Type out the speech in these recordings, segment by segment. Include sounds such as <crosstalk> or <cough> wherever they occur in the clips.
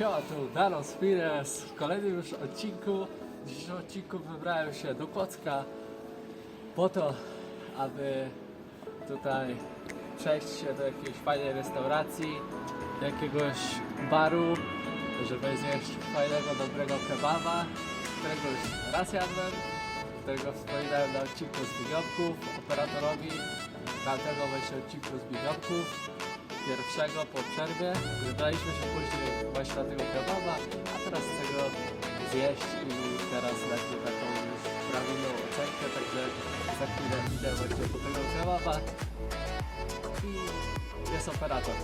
Siema, tu Dano Spires w kolejnym już odcinku. W dzisiejszym odcinku wybrałem się do Kłodzka po to, aby tutaj przejść się do jakiejś fajnej restauracji, do jakiegoś baru, żeby zjeść fajnego, dobrego kebaba, którego już raz jadłem, którego wspominałem na odcinku z Bigopków operatorowi tamtego właśnie odcinku z Bigopków pierwszego po przerwie. Wybraliśmy się później właśnie na tego kebaba, a teraz chcę go zjeść i teraz mu taką już prawilną ocenkę, także za chwilę idę właśnie po tego kebaba i jest operator.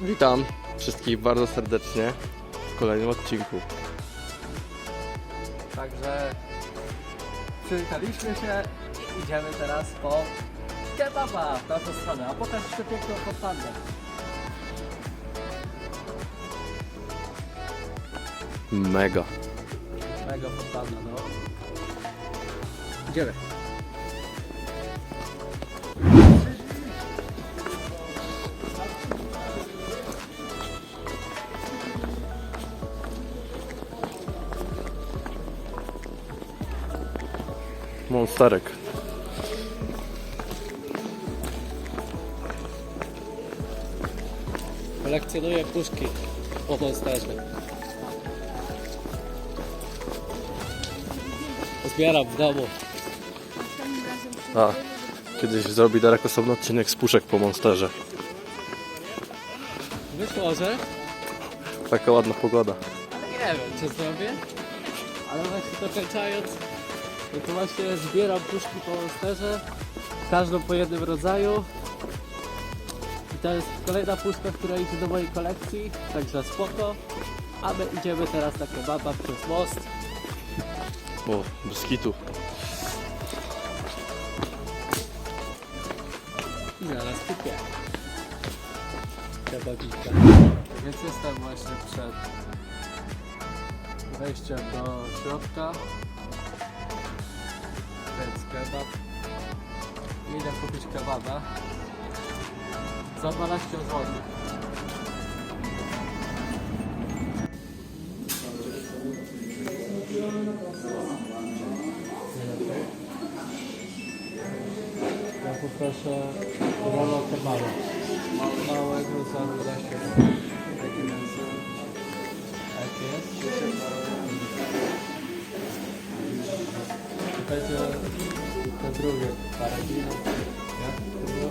Witam wszystkich bardzo serdecznie w kolejnym odcinku. Także przywitaliśmy się i idziemy teraz po kebaba w tamtą stronę, a pokaż jeszcze piękną fontanę. Mega. Mega fontanna, no. Idziemy. Monsterek. Kolekcjonuję puszki po monsterze. Zbieram w domu. A, kiedyś zrobi Darek osobny odcinek z puszek po Monsterze. Być może, Taka ładna pogoda. ale nie wiem czy zrobię. Ale właśnie dokończając, no to właśnie zbieram puszki po monsterze. Każdą po jednym rodzaju. To jest kolejna puszka, która idzie do mojej kolekcji, także spoko. A my idziemy teraz na kebaba przez most. O, bez kitu. I zaraz kupię. Kebabika. Więc jestem właśnie przed wejściem do środka. Więc kebab. I Idę kupić kebaba. Za 12 zł. Ja poproszę rolę kebabu. Małego za 12 zł. Będzie to drugie, paragino. Jak to było?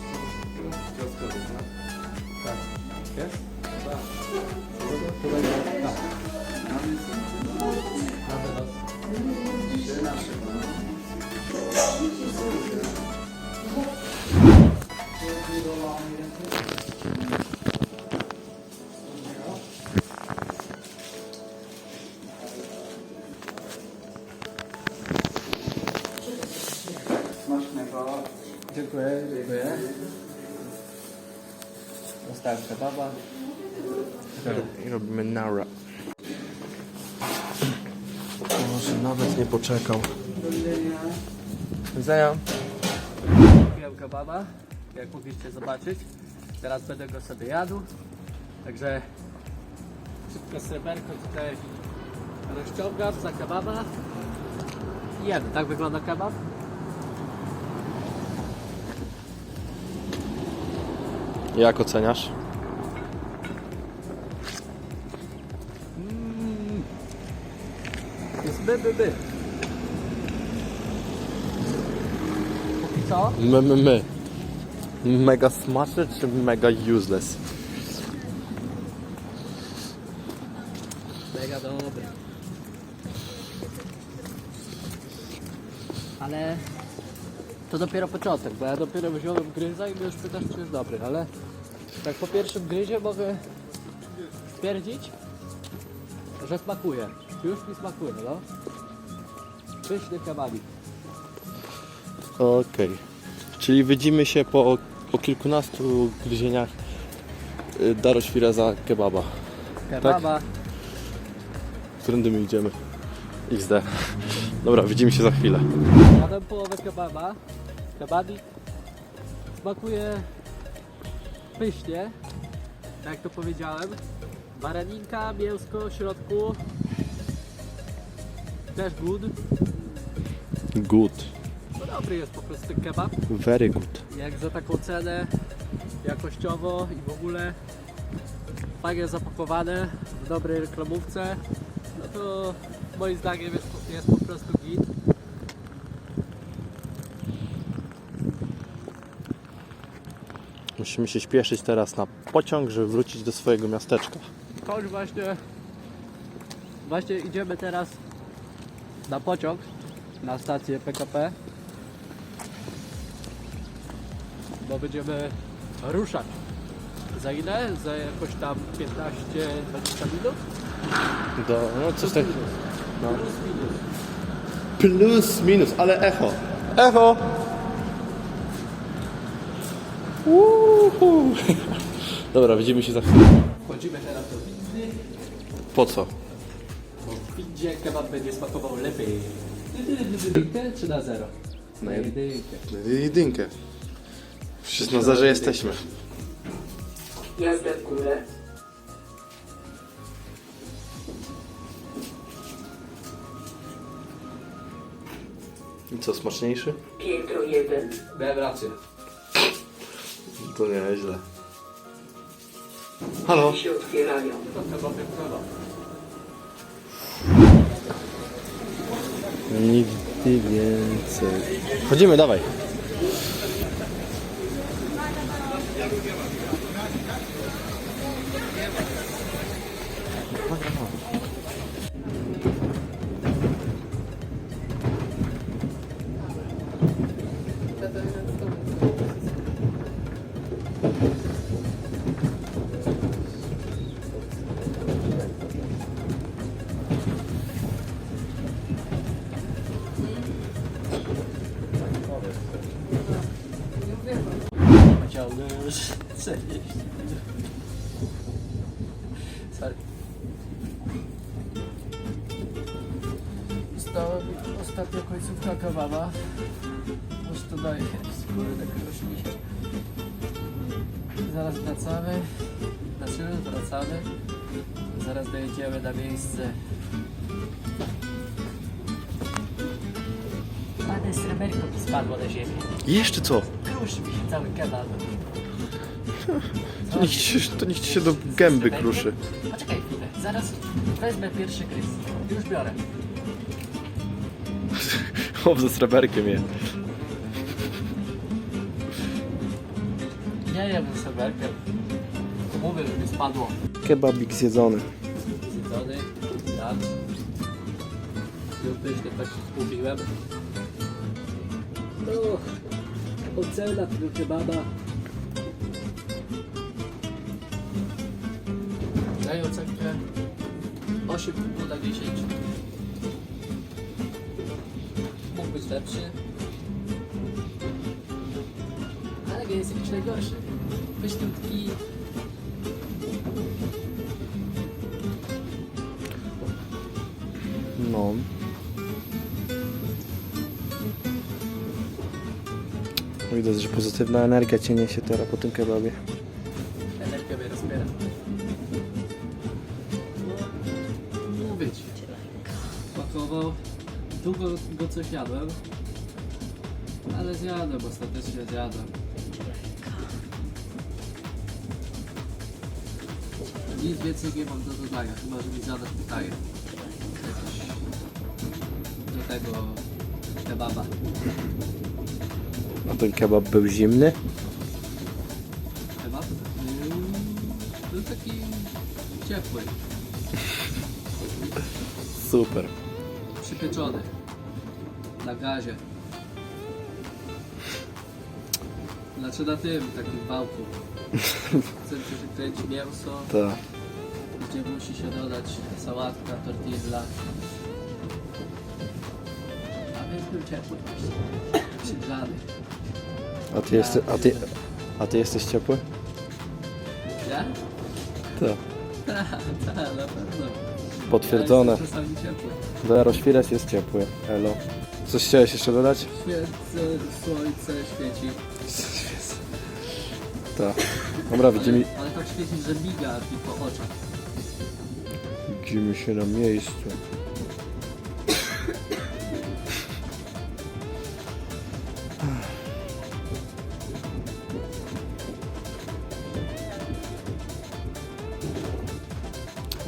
Dziękuję, dziękuję. Dostałem kebaba. I robimy nara. Może nawet nie poczekał. Do widzenia. Kupiłem kebaba, jak mogliście zobaczyć. Teraz będę go sobie jadł. Także szybko sreberko tutaj rozciągam za kebaba. I jem. Tak wygląda kebab. Jak oceniasz? Jest by, by, by. Póki co? My, my, my. Mega smaczne czy mega useless? Mega dobry. Ale to dopiero początek, bo ja dopiero wziąłem gryza i mnie już pytasz, czy jest dobry, ale tak po pierwszym gryzie mogę stwierdzić, że smakuje. Już mi smakuje, no. Pyszny kebabik. Okej. Czyli widzimy się po, po kilkunastu gryzieniach y, Daro Świra za kebaba. Kebaba. Którędy my idziemy? XD. Dobra, widzimy się za chwilę. Jadłem połowę kebaba. Kebabik smakuje pysznie, tak jak to powiedziałem. Baraninka, mięsko w środku. Też good. Good. No dobry jest po prostu ten kebab. Very good. Jak za taką cenę, jakościowo i w ogóle fajnie zapakowane, w dobrej reklamówce, no to moim zdaniem jest, jest po prostu Musimy się śpieszyć teraz na pociąg, żeby wrócić do swojego miasteczka. Chodź właśnie, właśnie idziemy teraz na pociąg, na stację PKP, bo będziemy ruszać. Za ile? Za jakoś tam 15-20 minut? Do, no coś tak. No. Plus minus. Plus, minus, ale echo. Echo! Uhu. <laughs> Dobra, widzimy się za chwilę. Wchodzimy teraz do windy, Po co? bo w windzie kebab będzie smakował lepiej. Jedynkę czy na zero? Na jedynkę. Jedynkę. Wszyscy na zerze jesteśmy. Jazda w górę. I co, smaczniejszy? Piętro jeden. Miałem rację. To nieźle. Halo? Się otwierają. Nigdy więcej. Chodzimy, dawaj. Chciałbym przenieść. Sorry. Została mi ostatnia końcówka kebaba. Już to daje skóry tak rośnie. Zaraz wracamy. Znaczy wracamy. Zaraz dojedziemy na miejsce. Pane sreberko spadło na ziemię. Jeszcze co? Kruszy mi się cały kebab. To niech ci się, to niech ci się do gęby kruszy. Poczekaj chwilę, zaraz wezmę pierwszy gryz. Już biorę. <laughs> Chłop ze sreberkiem je. Nie jem ze seberkiem. Mówię, że mi spadło. Kebabik zjedzony. Zjedzony, tak. Już pysznie tak się zgubiłem. Uch, ocena tego kebaba. Ocenkę 8,5 na 10. Mógł być lepszy. Ale nie jest jakiś najgorszy. Pyszniutki. No. Widać, że pozytywna energia cię niesie teraz po tym kebabie. Go coś jadłem. Ale zjadłem, ostatecznie zjadłem. Nic więcej nie mam do dodania, chyba że mi zadasz pytanie. Jakieś do tego kebaba. A ten kebab był zimny? Kebab? Yy, Był taki ciepły, Super. przypieczony. Na gazie. Znaczy na tym, takim wałku. Chcę się kręci mięso, Tak. gdzie musi się dodać sałatka, tortilla. A więc był ciepły właśnie. Przygrzany. A ty, jeste, a, ty, a ty jesteś ciepły? Nie? Tak. Tak, <laughs> tak, na pewno. Potwierdzone. Ale jest czasami Świres jest ciepły. Elo. Coś chciałeś jeszcze dodać? Świece, słońce świeci. <laughs> Tak. Dobra, widzimy, Ale tak świeci, że miga mi po oczach. widzimy się na miejscu.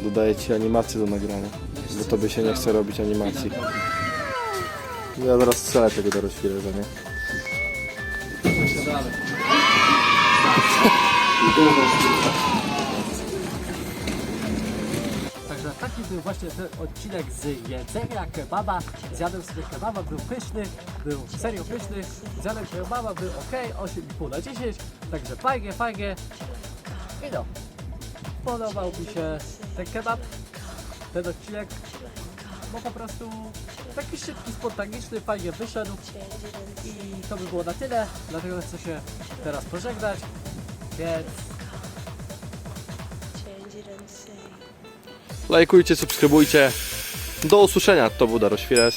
Dodaję ci animację do nagrania, bo tobie się nie chce robić animacji. Ja zaraz strzelę tego do Świreza, nie? Także taki był właśnie ten odcinek z jedzenia kebaba. Zjadłem sobie kebaba, był pyszny, był serio pyszny. Zjadłem kebaba, był ok, 8,5 na 10. Także fajnie, fajnie. I no, podobał mi się ten kebab, ten odcinek. Bo po prostu taki szybki, spontaniczny, fajnie wyszedł. I to by było na tyle, dlatego chcę się teraz pożegnać. Więc. Lajkujcie, subskrybujcie. Do usłyszenia. To był Daro Świres.